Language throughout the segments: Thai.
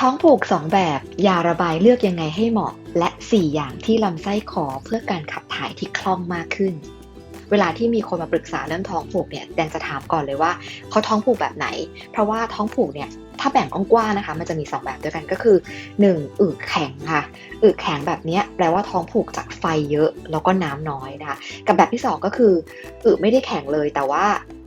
ท้องผูก 2 แบบ ยาระบายเลือกยังไงให้เหมาะ และ 4 อย่างที่ลำไส้ขอเพื่อการขับถ่ายที่คล่องมากขึ้น เวลาที่มีคนมาปรึกษาเรื่องท้องผูกเนี่ยแดนจะถามก่อนเลยว่าเขาท้องผูกแบบไหน เพราะว่าท้องผูกเนี่ยถ้าแบ่งกว้างๆนะคะ มันจะมี 2 แบบด้วยกันก็คือ 1. อึแข็งค่ะอึแข็งแบบนี้แปลว่าท้องผูกจากไฟเยอะแล้วก็น้ำน้อยนะคะ กับแบบที่ 2 ก็คืออึไม่ได้แข็งเลยแต่ว่า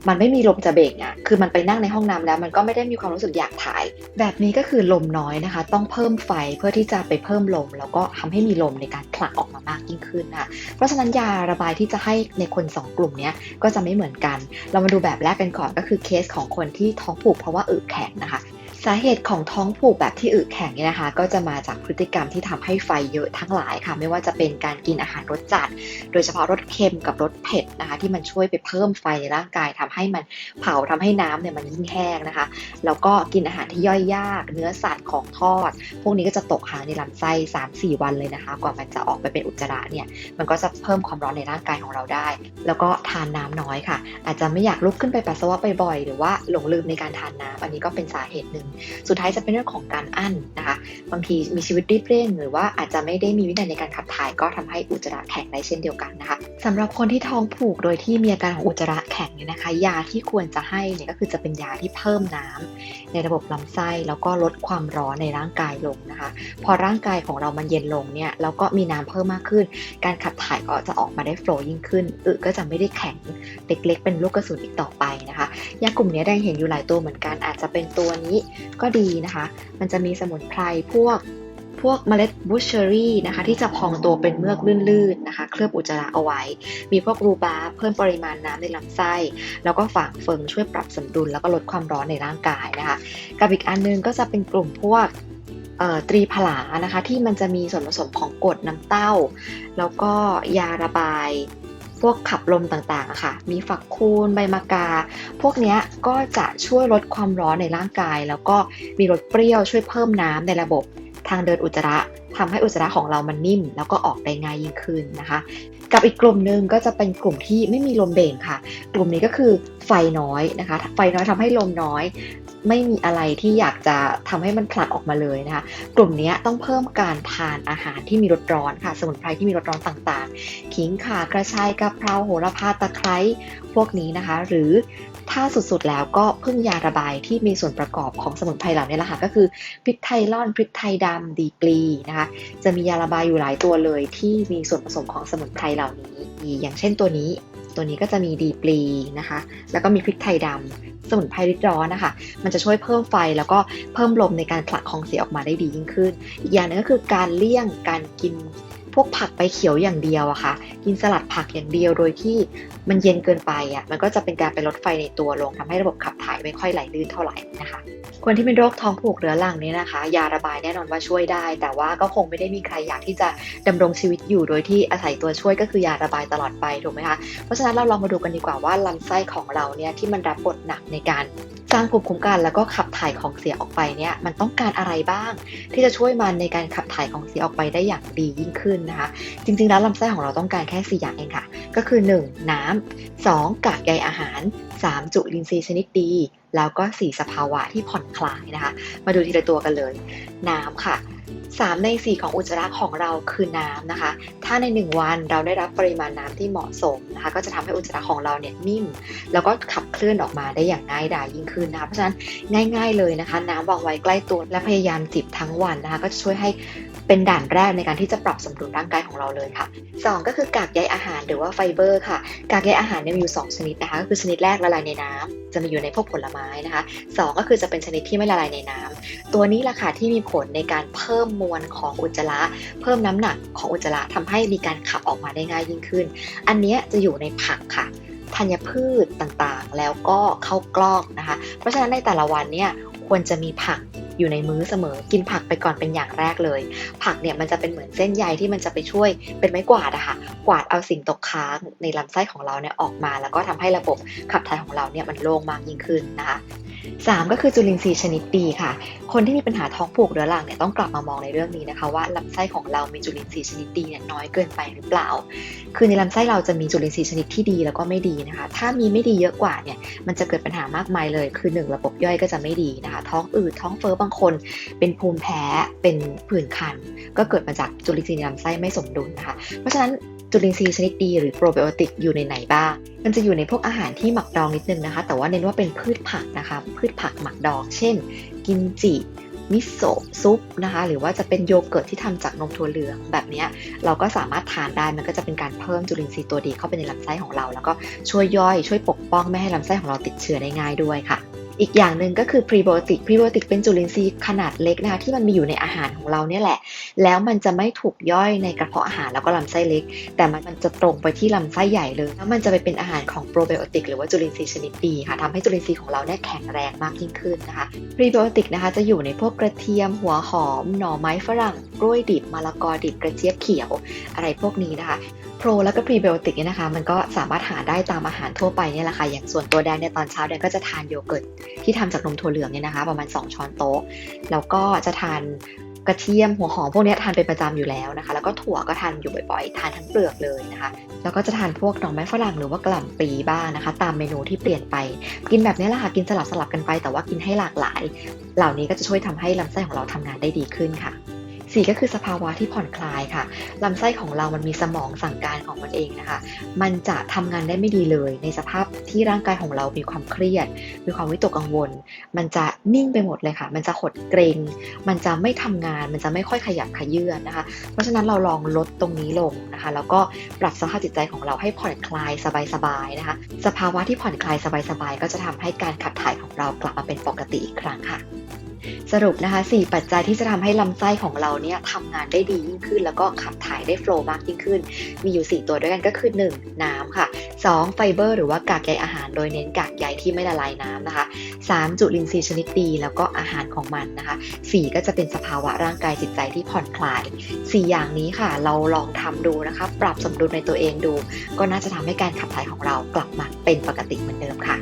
มันไม่มีลมจะเบ่งอะคือมันไปนั่งในห้องน้ำแล้ว มันก็ไม่ได้มีความรู้สึกอยากถ่าย แบบนี้ก็คือลมน้อยนะคะ ต้องเพิ่มไฟเพื่อที่จะไปเพิ่มลม แล้วก็ทำให้มีลมในการผลักออกมามากยิ่งขึ้นค่ะเพราะฉะนั้นยาระบายที่จะให้ในคน 2 กลุ่มนี้ก็จะไม่เหมือนกัน เรามาดูแบบแรกกันก่อนก็คือเคสของคนที่ท้องผูกเพราะว่าอึแข็งนะคะ สาเหตุของท้องผูกแบบที่อึแข็งเนี่ยนะคะ ก็จะมาจากพฤติกรรมที่ทำให้ไฟเยอะทั้งหลายค่ะ ไม่ว่าจะเป็นการกินอาหารรสจัด โดยเฉพาะรสเค็มกับรสเผ็ดนะคะ ที่มันช่วยไปเพิ่มไฟในร่างกายทำให้มันเผาทำให้น้ำเนี่ยมันยิ่งแห้งนะคะ แล้วก็กินอาหารที่ย่อยยาก เนื้อสัตว์ของทอด พวกนี้ก็จะตกค้างในลำไส้ 3-4 วันเลยนะคะ กว่ามันจะออกไปเป็นอุจจาระเนี่ยมันก็จะเพิ่มความร้อนในร่างกายของเราได้ แล้วก็ทานน้ำน้อยค่ะ อาจจะไม่อยากลุกขึ้นไปปัสสาวะบ่อยๆหรือว่าหลงลืมในการทานน้ำอันนี้ก็เป็นสาเหตุหนึ่งสุดท้ายจะเป็นเรื่องของการอั้นนะคะ บางทีมีชีวิตรีบเร่ง หรือว่าอาจจะไม่ได้มีวินัยในการขับถ่ายก็ทำให้อุจจาระแข็งได้เช่นเดียวกันนะคะสำหรับคนที่ท้องผูกโดยที่มีอาการของอุจจาระแข็งเนี่ยนะคะ ยาที่ควรจะให้เนี่ยก็คือจะเป็นยาที่เพิ่มน้ำในระบบลำไส้แล้วก็ลดความร้อนในร่างกายลงนะคะ พอร่างกายของเรามันเย็นลงเนี่ยแล้วก็มีน้ำเพิ่มมากขึ้น การขับถ่ายก็จะออกมาได้โฟล์ยิ่งขึ้นอึก็จะไม่ได้แข็งเล็กๆ เป็นลูกกระสุนอีกต่อไปนะคะยากลุ่มนี้ได้เห็นอยู่หลายตัวเหมือนกันอาจจะเป็นตัวนี้ก็ดีนะคะ มันจะมีสมุนไพรพวกพวกเมล็ดบูชเชอรี่นะคะที่จะพองตัวเป็นเมือกลื่นๆนะคะ เคลือบอุจจาระเอาไว้ มีพวกรูบาร์เพิ่มปริมาณน้ำในลำไส้ แล้วก็ฝางเฟิงช่วยปรับสมดุลแล้วก็ลดความร้อนในร่างกายนะคะ กับอีกอันนึงก็จะเป็นกลุ่มพวกตรีผลานะคะที่มันจะมีส่วนผสมของกรดน้ำเต้า แล้วก็ยาระบาย พวกขับลมต่างๆอะค่ะ มีฝักคูนใบมะกา พวกนี้ก็จะช่วยลดความร้อนในร่างกาย แล้วก็มีรสเปรี้ยวช่วยเพิ่มน้ำในระบบทางเดินอุจจาระทำให้อุจจาระของเรามันนิ่ม แล้วก็ออกได้ง่ายยิ่งขึ้นนะคะ กับอีกกลุ่มหนึ่งก็จะเป็นกลุ่มที่ไม่มีลมเบ่งค่ะ กลุ่มนี้ก็คือไฟน้อยนะคะ ไฟน้อยทำให้ลมน้อย ไม่มีอะไรที่อยากจะทำให้มันผลักออกมาเลยนะคะกลุ่มนี้ต้องเพิ่มการทานอาหารที่มีรสร้อนค่ะ สมุนไพรที่มีรสร้อนต่างๆ ขิงข่ากระชายกะเพราโหระพาตะไคร้พวกนี้นะคะ หรือถ้าสุดๆแล้วก็พึ่งยาระบายที่มีส่วนประกอบของสมุนไพรเหล่านี้ละค่ะก็คือพริกไทยล่อนพริกไทยดำดีปลีนะคะ จะมียาระบายอยู่หลายตัวเลยที่มีส่วนผสมของสมุนไพรเหล่านี้ อย่างเช่นตัวนี้ ตัวนี้ก็จะมีดีปลีนะคะ แล้วก็มีพริกไทยดำสมุนไพรริดร้อนนะคะ มันจะช่วยเพิ่มไฟแล้วก็เพิ่มลมในการผลักของเสียออกมาได้ดียิ่งขึ้น อีกอย่างหนึงก็คือการเลี่ยงการกิน พวกผักใบเขียวอย่างเดียวอะค่ะ กินสลัดผักอย่างเดียวโดยที่มันเย็นเกินไปอะมันก็จะเป็นการไปลดไฟในตัวลงทำให้ระบบขับถ่ายไม่ค่อยไหลลื่นเท่าไหร่นะคะ คนที่เป็นโรคท้องผูกเรื้อรังเนี่ยนะคะ ยาระบายแน่นอนว่าช่วยได้ แต่ว่าก็คงไม่ได้มีใครอยากที่จะดำรงชีวิตอยู่โดยที่อาศัยตัวช่วยก็คือยาระบายตลอดไปถูกไหมคะเพราะฉะนั้นเราลองมาดูกันดีกว่าว่าลำไส้ของเราเนี่ยที่มันรับบทหนักในการ สร้างภูมิคุ้มกันแล้วก็ขับถ่ายของเสียออกไปเนี่ยมันต้องการอะไรบ้าง ที่จะช่วยมันในการขับถ่ายของเสียออกไปได้อย่างดียิ่งขึ้นนะคะ จริง ๆ แล้วลำไส้ของเราต้องการแค่ 4 อย่างเองค่ะ ก็คือ 1. น้ำ 2. กากใยอาหาร 3. จุลินทรีย์ชนิดดี แล้วก็ 4 สภาวะที่ผ่อนคลายนะคะ มาดูทีละตัวกันเลย น้ำค่ะ 3 ใน 4 ของอุจจาระของเราคือน้ำนะคะ ถ้าใน 1 วันเราได้รับปริมาณน้ำที่เหมาะสมนะคะ ก็จะทำให้อุจจาระของเราเนี่ยนิ่ม แล้วก็ขับเคลื่อนออกมาได้อย่างง่ายดายยิ่งขึ้นนะคะเพราะฉะนั้นง่าย ๆเลยนะคะ น้ำวางไว้ใกล้ตัวและพยายามจิบทั้งวันนะคะ ก็จะช่วยให้ เป็นด่านแรกในการที่จะปรับสมดุลร่างกายของเราเลยค่ะ 2 ก็คือกากใยอาหารหรือว่าไฟเบอร์ค่ะ กากใยอาหารเนี่ยมีอยู่ 2 ชนิดนะคะก็คือชนิดแรกละลายในน้ำจะมีอยู่ในพวกผลไม้นะคะ 2 ก็คือจะเป็นชนิดที่ไม่ละลายในน้ำตัวนี้แหละค่ะที่มีผลในการเพิ่มมวลของอุจจาระ เพิ่มน้ำหนักของอุจจาระทำให้มีการขับออกมาได้ง่ายยิ่งขึ้น อันนี้จะอยู่ในผักค่ะธัญพืชต่างๆ แล้วก็ข้าวกล้องนะคะ เพราะฉะนั้นในแต่ละวันเนี่ยควรจะมีผัก อยู่ในมื้อเสมอ กินผักไปก่อนเป็นอย่างแรกเลย ผักเนี่ยมันจะเป็นเหมือนเส้นใยที่มันจะไปช่วยเป็นไม้กวาดอะค่ะ กวาดเอาสิ่งตกค้างในลำไส้ของเราเนี่ยออกมา แล้วก็ทำให้ระบบขับถ่ายของเราเนี่ยมันโล่งมากยิ่งขึ้นนะคะ 3 ก็คือจุลินทรีย์ชนิดดีค่ะ คนที่มีปัญหาท้องผูกเรื้อรังเนี่ยต้องกลับมามองในเรื่องนี้นะคะ ว่าลำไส้ของเรามีจุลินทรีย์ชนิดดีเนี่ยน้อยเกินไปหรือเปล่า คือในลำไส้เราจะมีจุลินทรีย์ชนิดที่ดีแล้วก็ไม่ดีนะคะ ถ้ามีไม่ดีเยอะกว่าเนี่ยมันจะเกิดปัญหามากมายเลย คือ 1 ระบบย่อยก็จะไม่ดีนะคะ ท้องอืดท้องเฟ้อบางคน เป็นภูมิแพ้เป็นผื่นคัน ก็เกิดมาจากจุลินทรีย์ในลำไส้ไม่สมดุลนะคะ เพราะฉะนั้น จุลินทรีย์ชนิดดีหรือโปรไบโอติกอยู่ในไหนบ้าง มันจะอยู่ในพวกอาหารที่หมักดองนิดนึงนะคะ แต่ว่าเน้นว่าเป็นพืชผักนะคะ พืชผักหมักดอง เช่น กิมจิ มิโซะซุปนะคะ หรือว่าจะเป็นโยเกิร์ตที่ทำจากนมถั่วเหลือง แบบนี้เราก็สามารถทานได้ มันก็จะเป็นการเพิ่มจุลินทรีย์ตัวดีเข้าไปในลำไส้ของเรา แล้วก็ช่วยย่อย ช่วยปกป้องไม่ให้ลำไส้ของเราติดเชื้อได้ง่ายด้วยค่ะ อีกอย่างหนึ่งก็คือพรีไบโอติกพรีไบโอติกเป็นจุลินทรีย์ขนาดเล็กนะคะที่มันมีอยู่ในอาหารของเราเนี่ยแหละ แล้วมันจะไม่ถูกย่อยในกระเพาะอาหารแล้วก็ลำไส้เล็ก แต่มันจะตรงไปที่ลำไส้ใหญ่เลย แล้วมันจะไปเป็นอาหารของโปรไบโอติกหรือว่าจุลินทรีย์ชนิดดีค่ะทำให้จุลินทรีย์ของเราเนี่ยแข็งแรงมากยิ่งขึ้นนะคะพรีไบโอติกนะคะจะอยู่ในพวกกระเทียม หัวหอม หน่อไม้ฝรั่ง กล้วยดิบมะละกอดิบกระเจี๊ยบเขียว อะไรพวกนี้นะคะโปรแล้วก็พรีไบโอติกเนี่ยนะคะ มันก็สามารถหาได้ตามอาหารทั่วไปเนี่ยแหละค่ะอย่างส่วนตัวแดนเนี่ยตอนเช้าแดนก็จะทานโยเกิร์ตที่ทำจากนมถั่วเหลืองเนี่ยนะคะ ประมาณ 2 ช้อนโต๊ะ แล้วก็จะทานกระเทียมหัวหอมพวกนี้ทานเป็นประจำอยู่แล้วนะคะ แล้วก็ถั่วก็ทานอยู่บ่อยๆ ทานทั้งเปลือกเลยนะคะ แล้วก็จะทานพวกหน่อไม้ฝรั่งหรือว่ากล่ำปีบ้างนะคะ ตามเมนูที่เปลี่ยนไป กินแบบนี้แหละค่ะ กินสลับสลับกันไป แต่ว่ากินให้หลากหลาย เหล่านี้ก็จะช่วยทำให้ลำไส้ของเราทำงานได้ดีขึ้นค่ะ สี่ก็คือสภาวะที่ผ่อนคลายค่ะลำไส้ของเรามันมีสมองสั่งการของมันเองนะคะ มันจะทำงานได้ไม่ดีเลย ในสภาพที่ร่างกายของเรามีความเครียด มีความวิตกกังวล มันจะนิ่งไปหมดเลยค่ะ มันจะหดเกรง มันจะไม่ทำงาน มันจะไม่ค่อยขยับขยื่นนะคะ เพราะฉะนั้นเราลองลดตรงนี้ลงนะคะ แล้วก็ปรับสภาพจิตใจของเราให้ผ่อนคลายสบายๆนะคะ สภาวะที่ผ่อนคลายสบายๆก็จะทำให้การขับถ่ายของเรากลับมาเป็นปกติอีกครั้งค่ะ สรุปนะคะ4ปัจจัยที่จะทำให้ลำไส้ของเราเนี่ยทำงานได้ดียิ่งขึ้น แล้วก็ขับถ่ายได้โฟล์มากยิ่งขึ้น มีอยู่ 4 ตัวด้วยกันก็คือ 1. น้ำค่ะ 2. ไฟเบอร์หรือว่ากากใยอาหาร โดยเน้นกากใยที่ไม่ละลายน้ำนะคะ 3. จุลินทรีย์ชนิดดี แล้วก็อาหารของมันนะคะ 4 ก็จะเป็นสภาวะร่างกายจิตใจที่ผ่อนคลาย 4 อย่างนี้ค่ะ เราลองทำดูนะคะ ปรับสมดุลในตัวเองดู ก็น่าจะทำให้การขับถ่ายของเรากลับมาเป็นปกติเหมือนเดิมค่ะ